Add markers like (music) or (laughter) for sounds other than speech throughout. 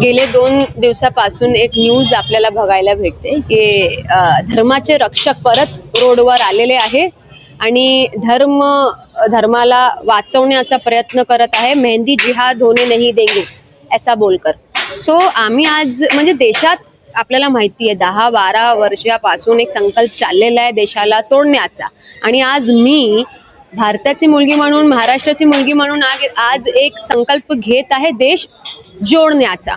गेले दोन दिवसापासून एक न्यूज आपल्याला बघायला भेटते की धर्माचे रक्षक परत रोडवर आलेले आहे आणि धर्म धर्माला वाचवण्याचा प्रयत्न करत आहे. मेहंदी जिहाद होणे नाही देंगे ऐसा बोलकर. सो आम्ही आज म्हणजे देशात आपल्याला माहिती आहे दहा बारा वर्षापासून एक संकल्प चाललेला आहे देशाला तोडण्याचा. आणि आज मी भारताची मुलगी म्हणून महाराष्ट्राची मुलगी म्हणून आज एक संकल्प घेत आहे देश जोडण्याचा.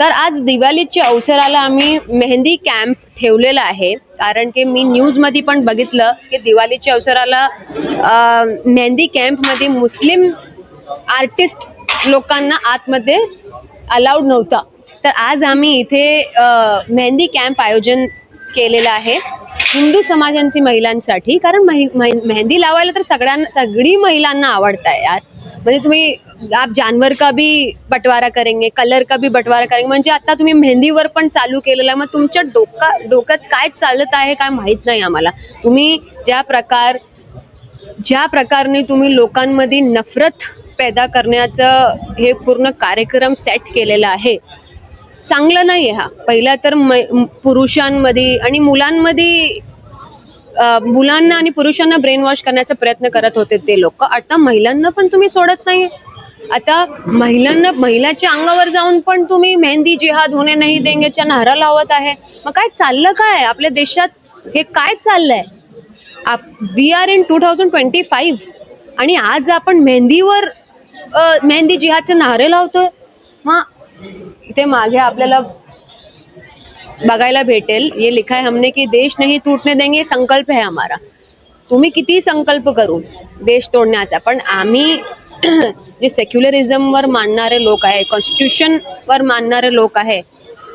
तर आज दिवाळीच्या अवसराला आम्ही मेहंदी कॅम्प ठेवलेला आहे. कारण की मी न्यूजमध्ये पण बघितलं की दिवाळीच्या अवसराला मेहंदी कॅम्पमध्ये मुस्लिम आर्टिस्ट लोकांना आतमध्ये अलाउड नव्हता. तर आज आम्ही इथे मेहंदी कॅम्प आयोजन केलेलं आहे. हिंदू समाजांची महिलांसाठी कारण मेहंदी लावायला तर सगळ्यांना सगळी महिलांना आवडत आहे यार. म्हणजे तुम्ही आप जानवर का भी बंटवारा करेंगे कलर का भी बंटवारा करेंगे म्हणजे आता तुम्ही मेहंदीवर पण चालू केलेलं आहे मग तुमच्या डोका डोक्यात काय चालत आहे काय माहीत नाही आम्हाला. तुम्ही ज्या प्रकार ज्या प्रकारे तुम्ही लोकांमध्ये नफरत पैदा करण्याचं हे पूर्ण कार्यक्रम सेट केलेला आहे चांगलं नाही आहे हा. पहिला तर मै- पुरुषांमध्ये आणि मुलांमध्ये मुलांना आणि पुरुषांना ब्रेन वॉश करण्याचा प्रयत्न करत होते ते लोक. आता महिलांना पण तुम्ही सोडत नाही आता महिलांना महिलाच्या अंगावर जाऊन पण तुम्ही मेहंदी जिहाद होणे नाही देंगेच्या नारा लावत आहे. मग काय चाललं काय? आपल्या देशात हे काय चाललंय? आप we are in two thousand twenty five आणि आज आपण मेहंदीवर मेहंदी जिहादचे नारे लावतोय. मग इथे मागे आपल्याला बघायला भेटेल. ये लिखा है हमने की देश नहीं टूटने देंगे संकल्प है हमारा. तुम्ही किती संकल्प करू देश तोडण्याचा? पण आम्ही (clears throat) जे सेक्युलरिझमवर मानणारे लोक आहे कॉन्स्टिट्यूशनवर मानणारे लोक आहे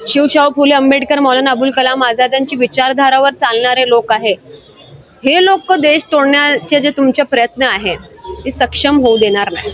शिवशाहू फुले आंबेडकर मौलाना अबुल कलाम आझाद यांची विचारधारावर चालणारे लोक आहे हे लोक देश तोडण्याचे जे तुमचे प्रयत्न आहे ते सक्षम होऊ देणार नाही.